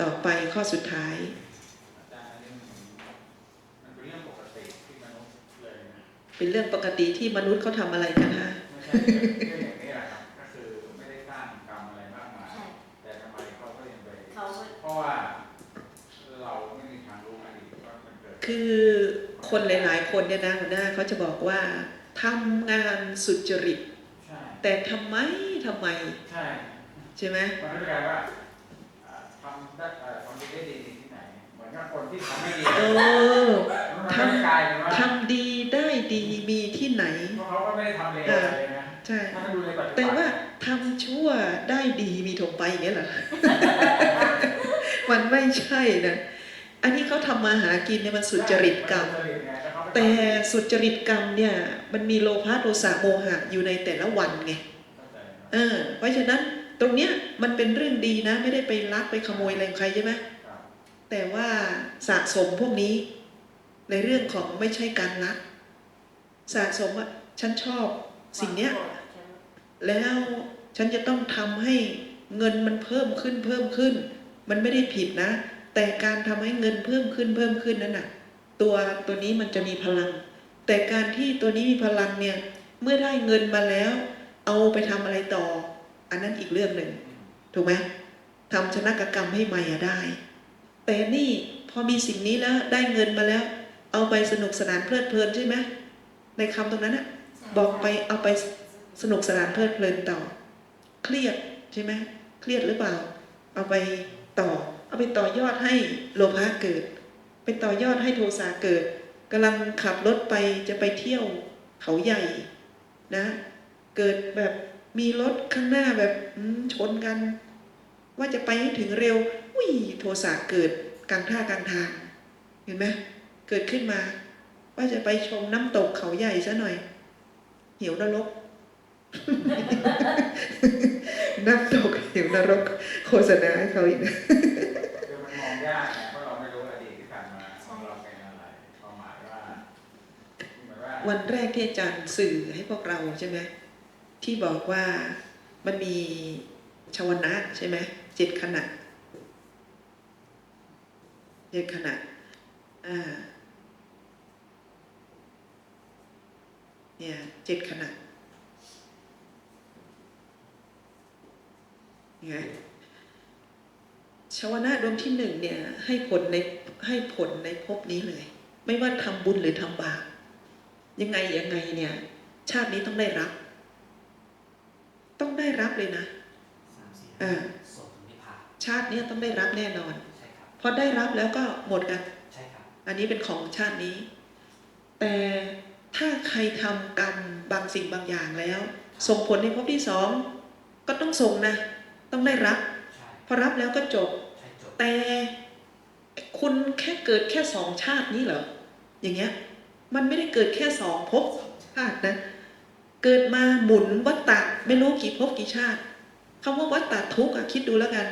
ต่อไปข้อสุดท้ายอาจารย์อันนี้มันเป็นเรื่องปกติที่มนุษย์เลยนะเป็นเรื่องปกติที่มนุษย์เขาทำอะไรกันฮะไม่ใช่เรื่องอย่างนี้แหละครับก็คือไม่ได้สร้างกรรมอะไรมากมายใช่แต่ทำไมเขาก็ยังไปเขาก็เพราะว่าเราไม่มีทางรู้อดีตว่ามันเกิดคือคนหลาย ๆ คนเนี่ยนะหัวหน้าเขาจะบอกว่าทำงานสุจริตใช่แต่ทำไมทำไม ใช่ ใช่ไหมมันไม่ได้แปลว่าอ่าทำ ได้เอ่อทำดีได้ดีที่ไหน เหมือนกับคนที่ทำไม่ดีเออ มันไม่ได้กลายเป็นว่าทำดีได้ดีมีที่ไหน เพราะเขาก็ไม่ได้ทำเลวอะไรนะใช่ ถ้าดูในปัจจุบันแต่ว่าทำชั่วได้ดีมีถงไปอย่างเงี้ยเหรอ มันไม่ใช่นะ อันนี้เขาทำมาหากินเนี่ยมันสุจริตกรรมนสุจริตไงล้วเขาก็แต่สุจริตกรรมเนี่ย มันมีโลภะโทสะโมหะอยู่ในแต่ละวันไงเข้าใจนะเออเพราะฉะนั้น ตรงเนี้ยมันเป็นเรื่องดีนะ ไม่ได้ไปลักไปขโมยอะไรของใครใช่ไหมครับแต่ว่าสะสมพวกนี้ ในเรื่องของไม่ใช่การลัก สะสมว่าฉันชอบสิ่งเนี้ยแล้วฉันจะต้องทำให้เงินมันเพิ่มขึ้นเพิ่มขึ้น มันไม่ได้ผิดนะ แต่การทำให้เงินเพิ่มขึ้นเพิ่มขึ้นนั่นน่ะ ตัวตัวนี้มันจะมีพลัง แต่การที่ตัวนี้มีพลังเนี่ย เมื่อได้เงินมาแล้ว เอาไปทำอะไรต่อ อันนั้นอีกเรื่องหนึ่งถูกไหมทำชนะกกรรมให้ใหม่อะได้ แต่นี่พอมีสิ่งนี้แล้วได้เงินมาแล้ว เอาไปสนุกสนานเพลิดเพลินใช่ไหมในคำตรงนั้นอะบอกไปเอาไปสนุกสนานเพลิดเพลินต่อ เครียดใช่ไหมเครียดหรือเปล่า เอาไปต่อ เอาไปต่อยอดให้โลภะเกิด ไปต่อยอดให้โทสะเกิดกำลังขับรถไปจะไปเที่ยวเขาใหญ่นะ เกิดแบบ มีรถข้างหน้าแบบอืมชนกัน ว่าจะไปให้ถึงเร็วอุ้ยโทสะเกิดกลางท่ากลางทาง เห็นไหมเกิดขึ้นมา ว่าจะไปชมน้ำตกเขาใหญ่ซะหน่อย เหวนรกน้ำตกเหวนรก โฆษณาให้เขาอีกนะคือมันมองยากไงเพราะเราไม่รู้อดีตที่ผ่านมาของเราเป็นอะไรความหมายว่าเหมือนว่าวันแรกที่อาจารย์สื่อให้พวกเราใช่ไหม ที่บอกว่ามันมีชาวนะใช่ไหมเจ็ดขณะเจ็ดขณะอ่าเนี่ยเจ็ดขณะไงชาวนะดวงที่หนึ่งเนี่ยให้ผลในให้ผลในภพนี้เลย ไม่ว่าทำบุญหรือทำบาปยังไงยังไงเนี่ย ชาตินี้ต้องได้รับ ต้องได้รับเลยนะสามสี่อ่าห้าส่งถึงนิพพานชาติเนี้ยต้องได้รับแน่นอนใช่ครับพอได้รับแล้วก็หมดกันใช่ครับอันนี้เป็นของชาตินี้ แต่ถ้าใครทำกรรมบางสิ่งบางอย่างแล้ว ส่งผลในภพที่สองก็ต้องส่งนะ ต้องได้รับใช่พอรับแล้วก็จบใช่จบ แต่คุณแค่เกิดแค่สองชาตินี้เหรออย่างเงี้ย มันไม่ได้เกิดแค่สองภพชาตินะ เกิดมาหมุนวัฏฏะไม่รู้กี่ภพกี่ชาติคำว่าวัฏฏะทุกข์อะคิดดูแล้วกัน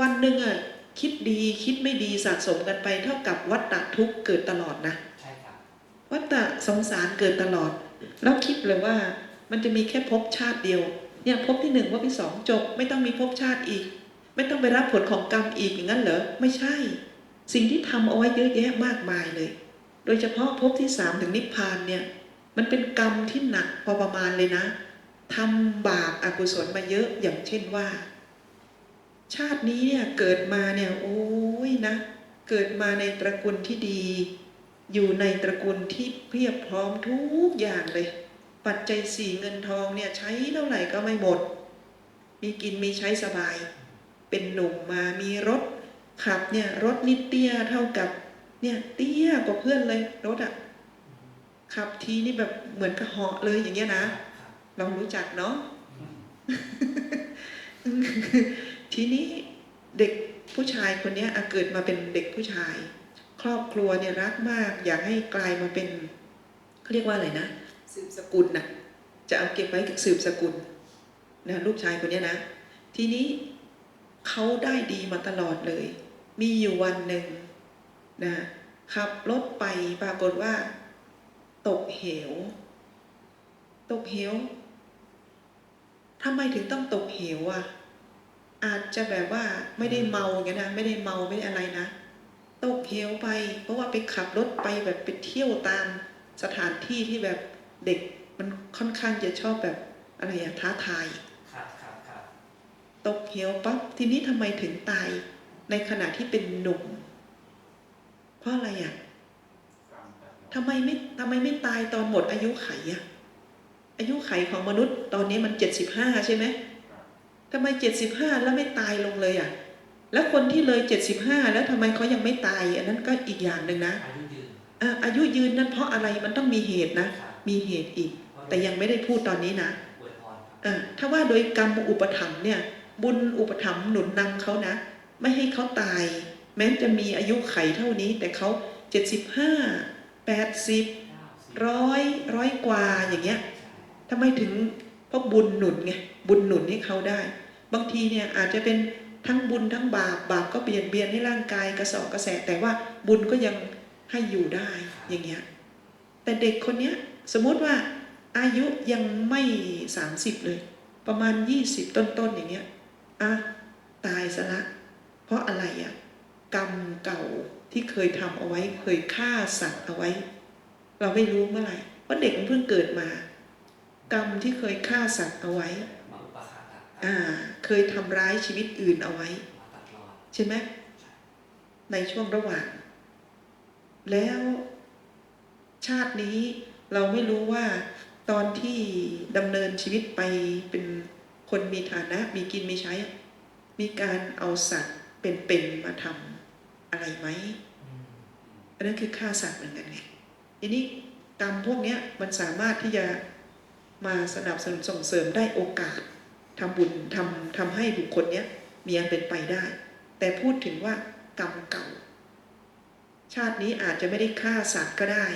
วันหนึ่งอะคิดดีคิดไม่ดีสะสมกันไป เท่ากับวัฏฏะทุกข์เกิดตลอดนะใช่ครับวัฏฏะสงสารเกิดตลอด แล้วคิดเลยว่ามันจะมีแค่ภพชาติเดียวเนี่ยภพที่หนึ่งภพที่สองจบ ไม่ต้องมีภพชาติอีก ไม่ต้องไปรับผลของกรรมอีกอย่างนั้นเหรอไม่ใช่ สิ่งที่ทำเอาไว้เยอะแยะมากมายเลย โดยเฉพาะภพที่สามถึงนิพพานเนี่ย มันเป็นกรรมที่หนักพอประมาณเลยนะทำบาปอากุศลมาเยอะอย่างเช่นว่า ชาตินี้เนี่ยเกิดมาเนี่ยโอ้ยนะ เกิดมาในตระกูลที่ดี อยู่ในตระกูลที่เพียบพร้อมทุกอย่างเลย ปัจจัยสี่เงินทองเนี่ยใช้เท่าไหร่ก็ไม่หมด มีกินมีใช้สบาย เป็นหนุ่มมามีรถขับเนี่ยรถนิดเตี้ยเท่ากับเนี่ยเตี้ยกว่าเพื่อนเลยรถอะ ขับทีนี่แบบเหมือนกระเหาะเลยอย่างเงี้ยนะครับเรารู้จักเนาะอืมทีนี้เด็กผู้ชายคนเนี้ยอะเกิดมาเป็นเด็กผู้ชาย ครอบครัวเนี่ยรักมาก อยากให้กลายมาเป็นเขาเรียกว่าอะไรนะสืบสกุลนะจะเอาเก็บไว้สืบสกุลนะลูกชายคนเนี้ยนะ ทีนี้เขาได้ดีมาตลอดเลย มีอยู่วันหนึ่งนะขับรถไปปรากฏว่า ตกเหว ตกเหวทำไมถึงต้องตกเหวอะ อาจจะแบบว่าไม่ได้เมาอย่างนี้ยนะไม่ได้เมาไม่ได้อะไรนะ ตกเหวไป เพราะว่าไปขับรถไปแบบไปเที่ยวตามสถานที่ที่แบบเด็กมันค่อนข้างจะชอบแบบอะไรอะท้าทายครับครับครับตกเหวปั๊บทีนี้ทำไมถึงตายในขณะที่เป็นหนุ่ม เพราะอะไรอะกรรมตัด ทำไมไม่ทำไมไม่ตายตอนหมดอายุไขอะอายุไขของมนุษย์ตอนนี้มันเจ็ดสิบห้าใช่ไหมครับทำไมเจ็ดสิบห้าแล้วไม่ตายลงเลยอะแล้วคนที่เลยเจ็ดสิบห้าแล้วทำไมเขายังไม่ตาย อันนั้นก็อีกอย่างหนึ่งนะอายุยืนอะอายุยืนนั้นเพราะอะไรมันต้องมีเหตุนะครับมีเหตุอีกเพราะแต่ยังไม่ได้พูดตอนนี้นะอวยพรครับอะถ้าว่าโดยกรรมอุปถัมภ์เนี่ย บุญอุปถัมภ์หนุนนำเขานะ ไม่ให้เขาตาย แม้จะมีอายุไขเท่านี้ แต่เขาเจ็ดสิบห้า แปดสิบร้อยร้อยกว่าอย่างเงี้ยทำไมถึงเพราะบุญหนุนไงบุญหนุนให้เขาได้ บางทีเนี่ยอาจจะเป็นทั้งบุญทั้งบาปบาปก็เบียดเบียนให้ร่างกายกระสอบกระแสแต่ว่าบุญก็ยังให้อยู่ได้อย่างเงี้ยแต่เด็กคนเนี้ยสมมติว่าอายุยังไม่สามสิบเลย ประมาณยี่สิบต้นๆอย่างเงี้ยอะตายซะละ เพราะอะไรอะกรรมเก่า ที่เคยทำเอาไว้เคยฆ่าสัตว์เอาไว้ เราไม่รู้เมื่อไหร่เพราะเด็กมันเพิ่งเกิดมา กรรมที่เคยฆ่าสัตว์เอาไว้มาอุปคาตะอ่าเคยทำร้ายชีวิตอื่นเอาไว้มาตัดรอดใช่ไหมในช่วงระหว่าง แล้วชาตินี้เราไม่รู้ว่าตอนที่ดำเนินชีวิตไปเป็นคนมีฐานะมีกินมีใช้ มีการเอาสัตว์เป็นๆมาทำ อะไรไหมอืมอันนั้นคือฆ่าสัตว์เหมือนกันไงทีนี้กรรมพวกเนี้ยมันสามารถที่จะมาสนับสนุนส่งเสริมได้โอกาสทำบุญทำทำให้บุคคลเนี้ยมีอันเป็นไปได้ แต่พูดถึงว่ากรรมเก่า ชาตินี้อาจจะไม่ได้ฆ่าสัตว์ก็ได้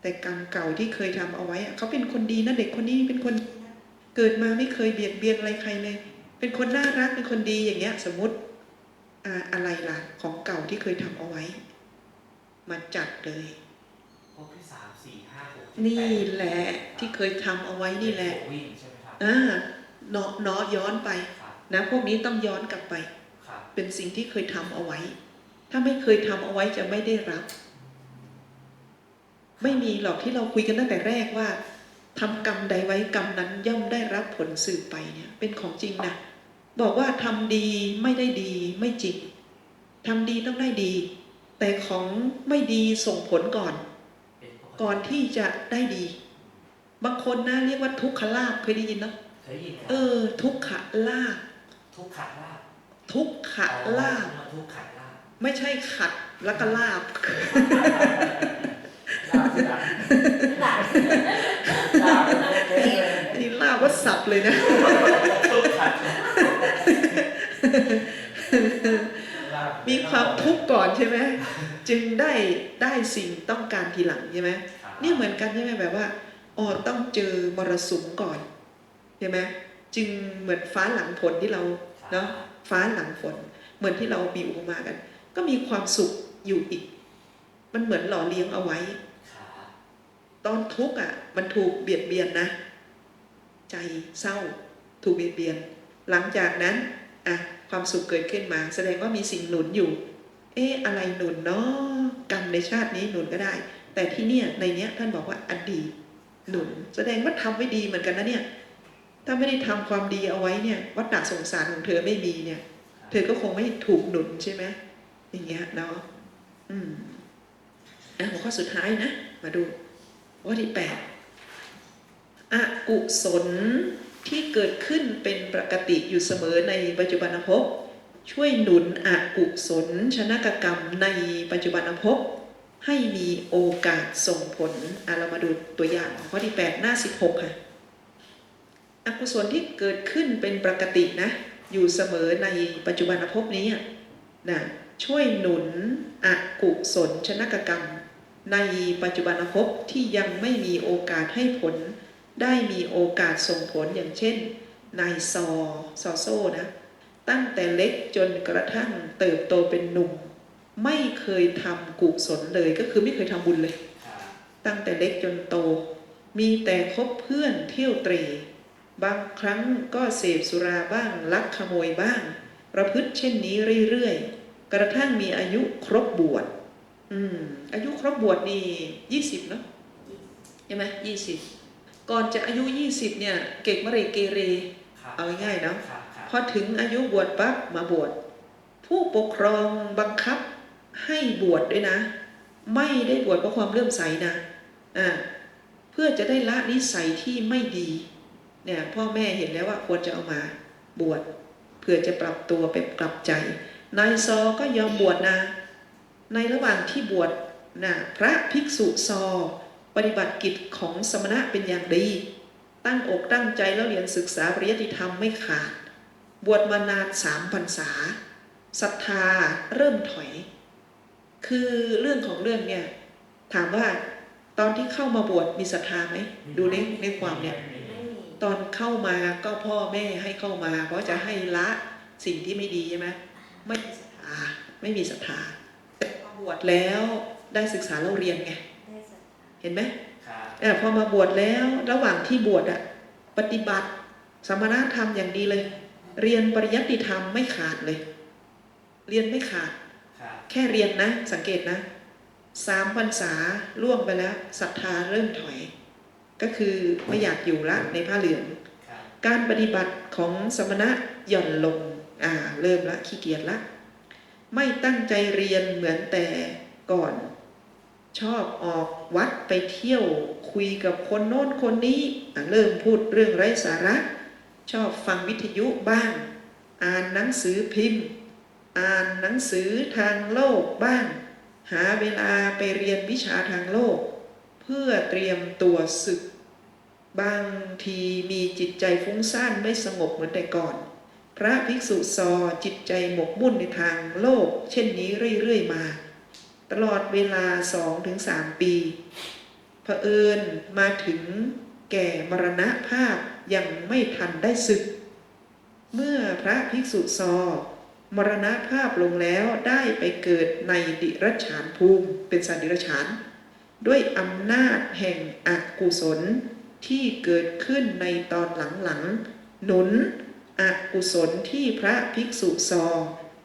แต่กรรมเก่าที่เคยทำเอาไว้อะเขาเป็นคนดีนะเด็กคนนี้เป็นคนดีนะเกิดมาไม่เคยเบียดเบียนอะไรใครเลย เป็นคนน่ารักเป็นคนดีอย่างเงี้ย สมมติ อ่าอะไรล่ะ ของเก่าที่เคยทำเอาไว้ มาจัดเลยพวกที่สามสี่ห้าหกนี่แหละที่เคยทำเอาไว้นี่แหละเป็นวิ่งใช่ไหมครับอ่าเนาะเนาะย้อนไปครับนะ พวกนี้ต้องย้อนกลับไปครับเป็นสิ่งที่เคยทำเอาไว้ ถ้าไม่เคยทำเอาไว้จะไม่ได้รับ ไม่มีหรอกที่เราคุยกันตั้งแต่แรกว่าทำกรรมใดไว้กรรมนั้นย่อมได้รับผลสืบไปเนี่ย เป็นของจริงนะ บอกว่าทำดีไม่ได้ดีไม่จริงทำดีต้องได้ดี แต่ของไม่ดีส่งผลก่อนเป็นปติก่อนที่จะได้ดี บางคนนะเรียกว่าทุกขลาภเคยได้ยินเนาะเคยได้ยินครับเออ ทุกขลาภทุกขัดลาบทุกขลาภอ๋อทุกขัดลาบไม่ใช่ขัดแล้วก็ลาบลาบดังลาบเป็นเป๊ะเลยที่ลาบว่าสับเลยนะ ทุกขัด ลาบ มีความ ทุกข์ก่อนใช่ไหมจึงได้ได้สิ่งต้องการทีหลังใช่ไหมครับเนี่ยเหมือนกันใช่ไหมแบบว่าอ๋อต้องเจอมรสุมก่อนใช่ไหมจึงเหมือนฟ้าหลังฝนที่เราเนอะฟ้าหลังฝน เหมือนที่เรามีอุปมากัน ก็มีความสุขอยู่อีก มันเหมือนหล่อเลี้ยงเอาไว้ครับตอนทุกข์อะ มันถูกเบียดเบียนนะ ใจเศร้า ถูกเบียดเบียน หลังจากนั้นอะความสุขเกิดขึ้นมา แสดงว่ามีสิ่งหนุนอยู่ เอ๊ะอะไรหนุนเนาะกรรมในชาตินี้หนุนก็ได้ แต่ที่เนี่ยในเนี้ยท่านบอกว่าอดีตหนุน แสดงว่าทำไว้ดีเหมือนกันนะเนี่ยถ้าไม่ได้ทำความดีเอาไว้เนี่ย วัฏฏะสงสารของเธอไม่มีเนี่ย เธอก็คงไม่ถูกหนุนใช่ไหมอย่างเงี้ยเนาะอืมอะหัวข้อสุดท้ายนะ มาดูข้อที่แปดอกุศลที่เกิดขึ้นเป็นปกติอยู่เสมอในปัจจุบันภพ ช่วยหนุนอกุศลชนกกรรมในปัจจุบันภพให้มีโอกาสส่งผลอะเรามาดูตัวอย่างข้อที่ 8 หน้า 16 ค่ะ อกุศลที่เกิดขึ้นเป็นปกตินะ อยู่เสมอในปัจจุบันภพนี้นะช่วยหนุนอกุศลชนกกรรม ในปัจจุบันภพที่ยังไม่มีโอกาสให้ผล ได้มีโอกาสส่งผลอย่างเช่นนายซอซอโซนะ ตั้งแต่เล็กจนกระทั่งเติบโตเป็นหนุ่ม ไม่เคยทำกุศลเลยก็คือไม่เคยทำบุญเลยครับตั้งแต่เล็กจนโต มีแต่คบเพื่อนเที่ยวเตรบางครั้งก็เสพสุราบ้างลักขโมยบ้าง ประพฤติเช่นนี้เรื่อยๆ กระทั่งมีอายุครบบวชอืมอายุครบบวชนี่ยี่สิบเนาะใช่ไหมยี่สิบก่อนจะอายุยี่สิบเนี่ย เก่งมะเรเกเรครับเอาง่ายๆเนอะครับครับ พอถึงอายุบวชปั๊บมาบวชผู้ปกครองบังคับให้บวชด้วยนะ ไม่ได้บวชเพราะความเลื่อมใสนะอ่าเพื่อจะได้ละนิสัยที่ไม่ดีเนี่ยพ่อแม่เห็นแล้วว่าควรจะเอามาบวชเพื่อจะปรับตัวไปกลับใจนายซอก็ยอมบวชนะ ในระหว่างที่บวชนะพระภิกษุซอ ปฏิบัติกิจของสมณะเป็นอย่างดี ตั้งอกตั้งใจแล้วเรียนศึกษาปริยติธรรมไม่ขาด บวชมานานสามพรรษาศรัทธาเริ่มถอย คือเรื่องของเรื่องเนี่ย ถามว่าตอนที่เข้ามาบวชมีศรัทธาไหมดูในในความเนี่ยไม่มีตอนเข้ามาก็พ่อแม่ให้เข้ามา เพราะจะให้ละสิ่งที่ไม่ดีใช่ไหมไม่มีศรัทธาไม่มีศรัทธาแต่พอบวชแล้วได้ศึกษาเราเรียนไงได้ศรัทธาเห็นไหมครับเออพอมาบวชแล้วระหว่างที่บวชอะปฏิบัติสมณธรรมอย่างดีเลย เรียนปริยัติธรรมไม่ขาดเลย เรียนไม่ขาดครับแค่เรียนนะ สังเกตนะสามพรรษาล่วงไปแล้วศรัทธาเริ่มถอย ก็คือไม่อยากอยู่ละในผ้าเหลืองครับการปฏิบัติของสมณะหย่อนลงอ่าเริ่มละขี้เกียจละ ไม่ตั้งใจเรียนเหมือนแต่ก่อน ชอบออกวัดไปเที่ยวคุยกับคนโน้นคนนี้อะเริ่มพูดเรื่องไร้สาระ ชอบฟังวิทยุบ้าง อ่านหนังสือพิมพ์ อ่านหนังสือทางโลกบ้าง หาเวลาไปเรียนวิชาทางโลก เพื่อเตรียมตัวศึก บางทีมีจิตใจฟุ้งซ่านไม่สงบเหมือนแต่ก่อน พระภิกษุซอจิตใจหมกมุ่นในทางโลก เช่นนี้เรื่อยๆมา ตลอดเวลาสองถึงสามปีเผอิญมาถึง แก่มรณภาพยังไม่ทันได้ศึก เมื่อพระภิกษุซอ มรณภาพลงแล้วได้ไปเกิดในดิรัจฉานภูมิเป็นสัตว์ดิรัจฉาน ด้วยอำนาจแห่งอกุศลที่เกิดขึ้นในตอนหลังๆ หนุนอกุศลที่พระภิกษุซอ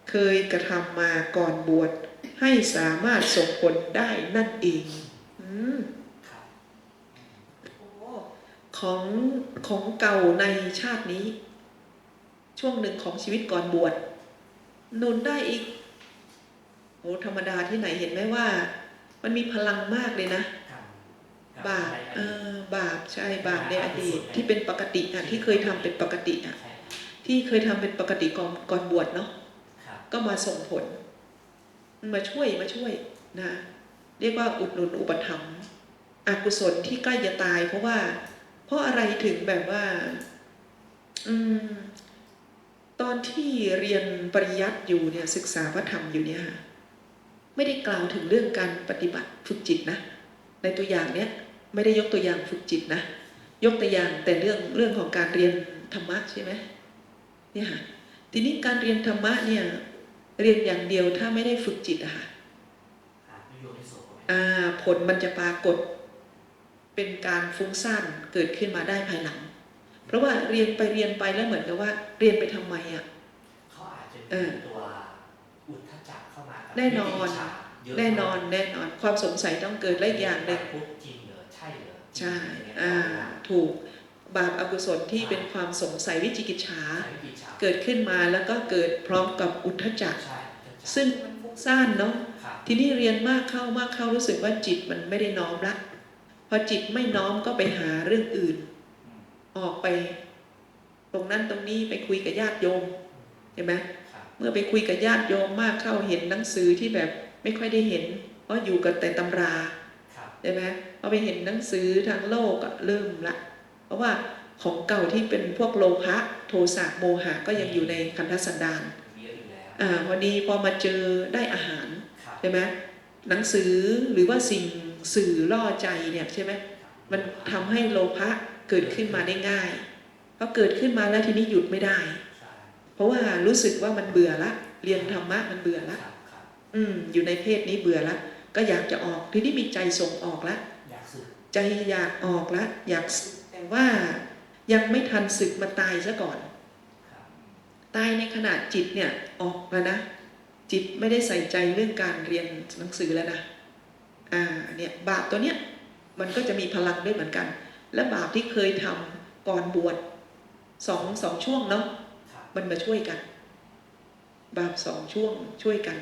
เคยกระทำมาก่อนบวชให้สามารถส่งผลได้นั่นเองอืม ครับ โอ้ ของของเก่าในชาตินี้ ช่วงหนึ่งของชีวิตก่อนบวชหนุนได้อีกโอ้ธรรมดาที่ไหนเห็นไหมว่า มันมีพลังมากเลยนะครับบาปในเออดีตอบาปใช่บาปในอดีตที่เป็นปกติอะที่เคยทำเป็นปกติอะใช่ที่เคยทำเป็นปกติก่อนก่อนบวชเนาะครับก็มาส่งผล มาช่วยมาช่วยนะ เรียกว่าอุดหนุนอุปถัมภ์อกุศลที่ใกล้จะตายเพราะว่า เพราะอะไรถึงแบบว่า อืม ตอนที่เรียนปริยัติอยู่เนี่ย ศึกษาพระธรรมอยู่เนี่ยไม่ได้กล่าวถึงเรื่องการปฏิบัติฝึกจิตนะ ในตัวอย่างเนี้ยไม่ได้ยกตัวอย่างฝึกจิตนะ ยกตัวอย่างแต่เรื่องเรื่องของการเรียนธรรมะใช่ไหมเนี่ยค่ะทีนี้การเรียนธรรมะเนี่ย เรียนอย่างเดียวถ้าไม่ได้ฝึกจิตอะค่ะอ่านิยมที่สุดอ่าผลมันจะปรากฏ เป็นการฟุ้งซ่านเกิดขึ้นมาได้ภายหลัง เพราะว่าเรียนไปเรียนไปแล้วเหมือนกับว่า เรียนไปทำไมอะเขาอาจจะเอมีอตัวอุทธจักรเข้ามากับแน่นอนวิธีฉาบเยะแน่นอนแน่นอนความสงสัยต้องเกิดและอีกอย่างหนึ่งพุทธจริงเหรอใช่เหรอใช่จริงเหรอ่าเนี่ยถูกบาปอกุศลที่เป็นความสงสัยวิจิกิจฉาใช้วิธีฉาบเกิดขึ้นมาแล้วก็เกิดพร้อมกับอุทธจักรใช่อุทธจักรซึ่งมันฟุ้งซ่านเนาะครับทีนี้เรียนมากเข้ามากเข้ารู้สึกว่าจิตมันไม่ได้น้อมละ พอจิตไม่น้อมก็ไปหาเรื่องอื่นอืมออกไป ตรงนั้นตรงนี้ไปคุยกับญาติโยมเห็นไหมครับเมื่อไปคุยกับญาติโยมมากเข้าเห็นหนังสือที่แบบไม่ค่อยได้เห็น เพราะอยู่กับแต่ตำราครับใช่ไหมพอไปเห็นหนังสือทางโลกอะเริ่มละ เพราะว่าของเก่าที่เป็นพวกโลภะโทสะโมหะก็ยังอยู่ในคันธสันดานมีเยอะอยู่แล้วอ่าพอดีพอมาเจอได้อาหารครับใช่ไหม หนังสือหรือว่าสิ่งสื่อล่อใจเนี่ยใช่ไหมมันทำให้โลภะเกิดขึ้นมาได้ง่ายพอเกิดขึ้นมาแล้วทีนี้หยุดไม่ได้ใช่เพราะว่ารู้สึกว่ามันเบื่อละ เรียนธรรมะมันเบื่อละครับครับอืมอยู่ในเพศนี้เบื่อละ ก็อยากจะออกทีนี้มีใจส่งออกละอยากสึกใจอยากออกละ อยากสึกแต่ว่ายังไม่ทันศึกมาตายซะก่อนครับตายในขณะจิตเนี่ยออกแล้วนะ จิตไม่ได้ใส่ใจเรื่องการเรียนหนังสือแล้วนะอ่าเนี่ยบาปตัวเนี้ยมันก็จะมีพลังด้วยเหมือนกัน และบาปที่เคยทำก่อนบวชสองสองช่วงเนาะมันมาช่วยกัน บาปสองช่วงช่วยกัน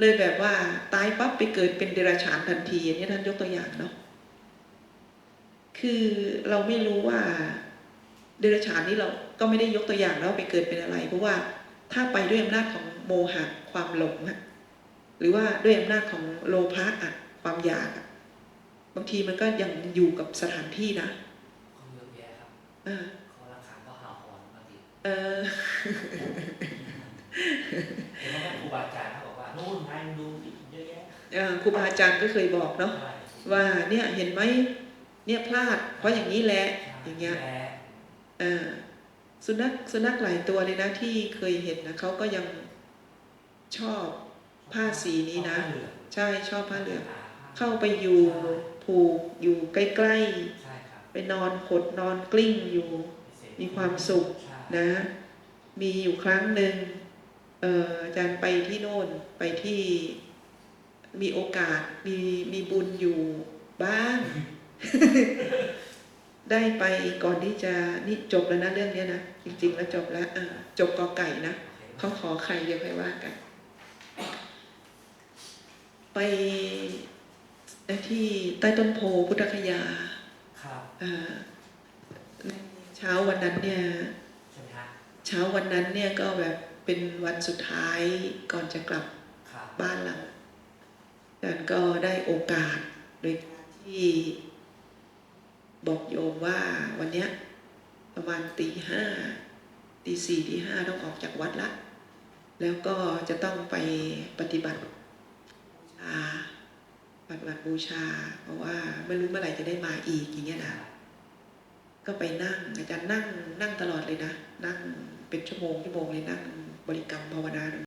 เลยแบบว่าตายปั๊บไปเกิดเป็นเดรัจฉานทันทีอันนี้ท่านยกตัวอย่างเนาะคือเราไม่รู้ว่าเดรัจฉานนี้เราก็ไม่ได้ยกตัวอย่างแล้วไปเกิดเป็นอะไร เพราะว่าถ้าไปด้วยอำนาจของ มหะความหลงอะหรือว่าด้วยอำนาจของโลภะอะความอยากอะบางทีมันก็ยังอยู่กับสถานที่นะเขาเยอะแยะครับเออเขาราคาก็หาหอนมาติดเออเห็นไหมครูบาอาจารย์เขาบอกว่านู่นไงดูเยอะแยะเอ่อครูบาอาจารย์ก็เคยบอกเนาะใช่ว่าเนี่ยเห็นไหมเนี่ยพลาด เพราะอย่างนี้แหละใช่อย่างเงี้ยแย่เออสุนัขสุนัขหลายตัวเลยนะที่เคยเห็นนะเขาก็ยัง ชอบผ้าสีนี้นะผ้าเหลืองใช่ชอบผ้าเหลืองผ้เข้าไปอยู่ผูกอยู่ใกล้ใช่ครับๆไปนอนขดนอนกลิ้งอยู่ มีความสุขใช่นะ มีอยู่ครั้งหนึ่งเอออาจารย์ไปที่โน่นไปที่มีโอกาสมีมีบุญอยู่บ้าง ได้ไปก่อนที่จะนี่จบแล้วนะเรื่องเนี้ยนะ จริง ๆ แล้วจบแล้วเออจบกอไก่นะโอเคเขาขอใครเดี๋ยวค่อยว่ากัน ไปที่ใต้ต้นโพพุทธคยาครับเอ่อเช้าวันนั้นเนี่ยใช่ไหมฮะเช้าวันนั้นเนี่ยก็แบบเป็นวันสุดท้ายก่อนจะกลับครับบ้านเราอาจารย์ก็ได้โอกาสโดยการที่บอกโยมว่าวันเนี้ยประมาณตีห้าตีสี่ตีห้าต้องออกจากวัดละ แล้วก็จะต้องไปปฏิบัติบูชาปฏิบัติบูชา เพราะว่าไม่รู้เมื่อไหร่จะได้มาอีกอย่างเงี้ยนะก็ไปนั่งอาจารย์นั่งนั่งตลอดเลยนะ นั่งเป็นชั่วโมงชั่วโมงเลยนั่งบริกรรมภาวนา